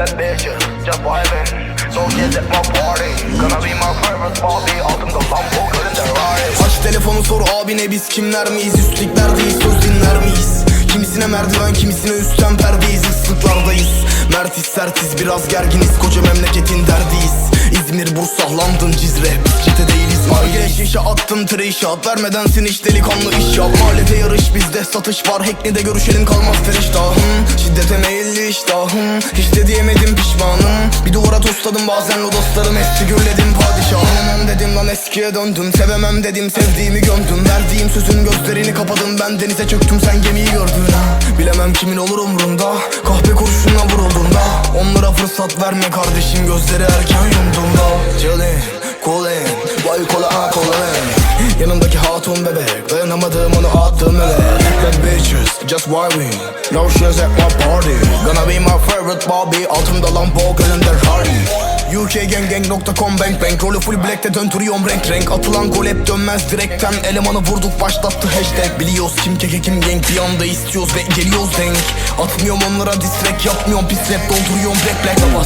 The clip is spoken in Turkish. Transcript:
bad bitches, just vibing. So get at my party. Gonna be my favorite Bobby. Altımda Lambo, önünde Rari. Aç telefonu sor abine biz kimler miyiz? Üstlüklerdeyiz söz dinler miyiz? Kimisine merdiven kimisine üstten perdeyiz. Islıklardayız Mertiz sertiz biraz gerginiz. Koca memleketin derdiyiz. İzmir, Bursa, London, Cizre. Biz çete değiliz Nargile şişe attın tire şat Vermedensin hiç delikanlı iş yap. Mahallede yarış bizde satış var. Hackney'de görüşelim kalmaz feriştahım Şiddete meyilli iştahım Hiç de diyemedim pişmanım. Bir duvara tosladım bazen o dostlarım Eski gürledim padişahım dedim lan eskiye döndüm. Sevemem dedim sevdiğimi gömdüm. Verdiğim sözün gözlerini kapadım. Ben denize çöktüm sen gemiyi gördün. Bilemem kimin olur umrunda. Kahpe kurşunla vurulduğunda. Onlara fırsat verme kardeşim Gözleri erken yumduğunda. Chillin, coolin Vay kola a colin Yanımdaki hatun bebek Dayanamadım onu attım eve. Bad bitches just vibing No shoes at my party. Gonna be my favorite Bobby Altımda Lambo kalender Hardy UKGanggang.com bank bank Rolü full black'te döndürüyorum renk renk. Atılan gol hep dönmez direkten. Elemanı vurduk başlattı hashtag. Biliyoruz kim keke kim gang Bir anda istiyoruz ve geliyoruz denk. Atmıyorum onlara diss Yapmıyorum pis rap. Dolduruyorum black black Sabah